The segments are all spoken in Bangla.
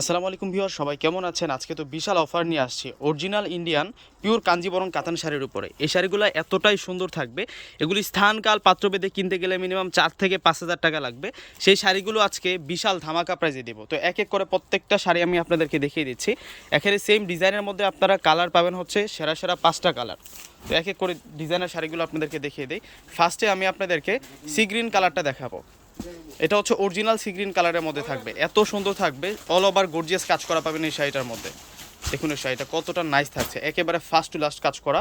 আসসালামু আলাইকুম ভিউয়ার সবাই কেমন আছেন? আজকে তো বিশাল অফার নিয়ে আসছি। অরিজিনাল ইন্ডিয়ান, পিওর কাঞ্জিবরম কাতান শাড়ির উপরে। এই শাড়িগুলো এতটাই সুন্দর থাকবে। এগুলি স্থানকাল পাত্রভেদে কিনতে গেলে মিনিমাম চার থেকে পাঁচ হাজার টাকা লাগবে। সেই শাড়িগুলো আজকে বিশাল ধামাকা প্রাইজে দেবো। তো এক এক করে প্রত্যেকটা শাড়ি আমি আপনাদেরকে দেখিয়ে দিচ্ছি। এখানে সেম ডিজাইনের মধ্যে আপনারা কালার পাবেন হচ্ছে সেরা সেরা পাঁচটা কালার তো এক এক করে ডিজাইনের শাড়িগুলো আপনাদেরকে দেখিয়ে দিই। ফার্স্টে আমি আপনাদেরকে সি গ্রিন কালারটা দেখাবো। এটা হচ্ছে অরিজিনাল সি গ্রিন কালারের মধ্যে থাকবে। এত সুন্দর থাকবে। অল ওভার গর্জিয়াস কাজ করা পাবেন এই শাড়িটার মধ্যে। দেখুন শাড়িটা কতটা নাইস থাকছে। একেবারে ফার্স্ট টু লাস্ট কাজ করা।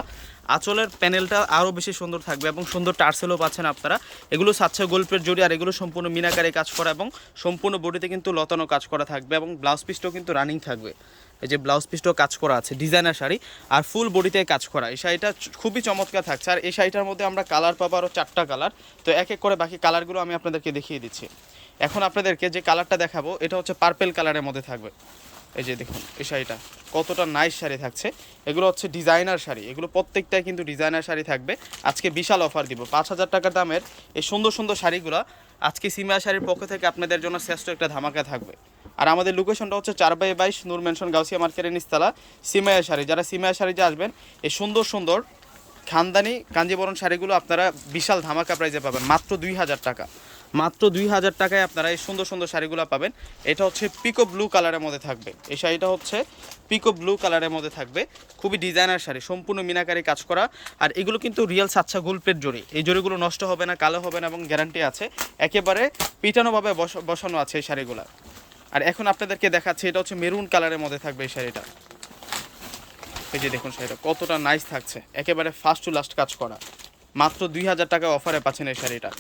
আঁচলের প্যানেলটা আরও বেশি সুন্দর থাকবে এবং সুন্দর টার্সেলও পাচ্ছেন আপনারা। এগুলো সাতশো গোল্পের জড়ি আর এগুলো সম্পূর্ণ মিনাকারে কাজ করা এবং সম্পূর্ণ বডিতে কিন্তু লতানো কাজ করা থাকবে এবং ব্লাউজ পিসটাও কিন্তু রানিং থাকবে। এই যে ব্লাউজ পিসটাও কাজ করা আছে ডিজাইনার শাড়ি। আর ফুল বডিতে কাজ করা। এই শাড়িটা খুবই চমৎকার থাকছে। আর এই শাড়িটার মধ্যে আমরা কালার পাবো আরও চারটা কালার তো এক এক করে বাকি কালারগুলো আমি আপনাদেরকে দেখিয়ে দিচ্ছি। এখন আপনাদেরকে যে কালারটা দেখাবো, এটা হচ্ছে পার্পেল কালারের মধ্যে থাকবে। এই যে দেখুন, এই শাড়িটা। কতটা নাইস শাড়ি থাকছে। এগুলো হচ্ছে ডিজাইনার শাড়ি। এগুলো প্রত্যেকটাই কিন্তু ডিজাইনার শাড়ি থাকবে। আজকে বিশাল অফার দিব। পাঁচ হাজার টাকা দামের এই সুন্দর সুন্দর শাড়িগুলো আজকে সিমিয়া শাড়ির পক্ষ থেকে আপনাদের জন্য শ্রেষ্ঠ একটা ধামাকা থাকবে। আর আমাদের লোকেশনটা হচ্ছে চার বাই বাইশ নূর মেনশন গাউসিয়া মার্কেটের নিস্তালা সিমায়া শাড়ি। যারা সিমায়া শাড়ি যে আসবেন, এই সুন্দর সুন্দর খানদানি, কাঞ্জিবরণ শাড়িগুলো আপনারা বিশাল ধামাকা প্রাইজে পাবেন। মাত্র দুই হাজার টাকা। মাত্র দুই হাজার টাকায় আপনারা এই সুন্দর সুন্দর শাড়িগুলো পাবেন। এটা হচ্ছে পিকো ব্লু কালারের মধ্যে থাকবে। এই শাড়িটা হচ্ছে পিকো ব্লু কালারের মধ্যে থাকবে। খুবই ডিজাইনার শাড়ি, সম্পূর্ণ মিনাকারি কাজ করা। আর এগুলো কিন্তু রিয়েল সাচ্চা গুলপের জড়ি। এই জড়িগুলো নষ্ট হবে না, কালো হবে না এবং গ্যারান্টি আছে। একেবারে পিটানোভাবে বস- বসানো আছে এই শাড়িগুলো। আর এখন আপনাদেরকে দেখাচ্ছি, এটা হচ্ছে মেরুন কালারের মধ্যে থাকবে এই শাড়িটা। এই যে দেখুন শাড়িটা, কতটা নাইস থাকছে। একেবারে ফার্স্ট টু লাস্ট কাজ করা। মাত্র দুই হাজার টাকা অফারে পাচ্ছেন এই শাড়িটা।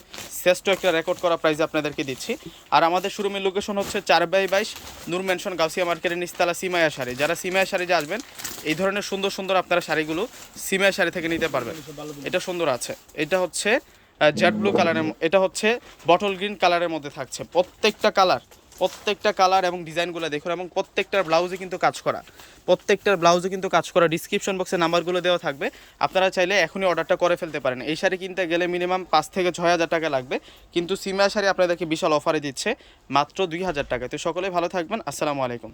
শ্রেষ্ঠ একটা রেকর্ড করা প্রাইজ আপনাদেরকে দিচ্ছি। আর আমাদের শোরুমের লোকেশন হচ্ছে চার বাই বাইশ নূর মেনশন গাউসিয়া মার্কেটের নিস্তালা সিমায়া শাড়ি যারা সিমায়া শাড়ি যে আসবেন, এই ধরনের সুন্দর সুন্দর আপনারা শাড়িগুলো সিমায়া শাড়ি থেকে নিতে পারবেন। এটা সুন্দর আছে। এটা হচ্ছে জেড ব্লু কালারের এটা হচ্ছে বটল গ্রিন কালারের মধ্যে থাকছে। প্রত্যেকটা কালার প্রত্যেকটা কালার এবং ডিজাইনগুলো দেখুন এবং প্রত্যেকটার ব্লাউজে কিন্তু কাজ করা। প্রত্যেকটার ব্লাউজে কিন্তু কাজ করা। ডিসক্রিপশন বক্সে নাম্বারগুলো দেওয়া থাকবে। আপনারা চাইলে এখনই অর্ডারটা করে ফেলতে পারেন। এই শাড়ি কিনতে গেলে মিনিমাম পাঁচ থেকে ছয় হাজার টাকা লাগবে। কিন্তু সিমিয়া শাড়ি আপনাদেরকে বিশাল অফারে দিচ্ছে, মাত্র দুই হাজার টাকা তো সকলে ভালো থাকবেন। আসসালামু আলাইকুম।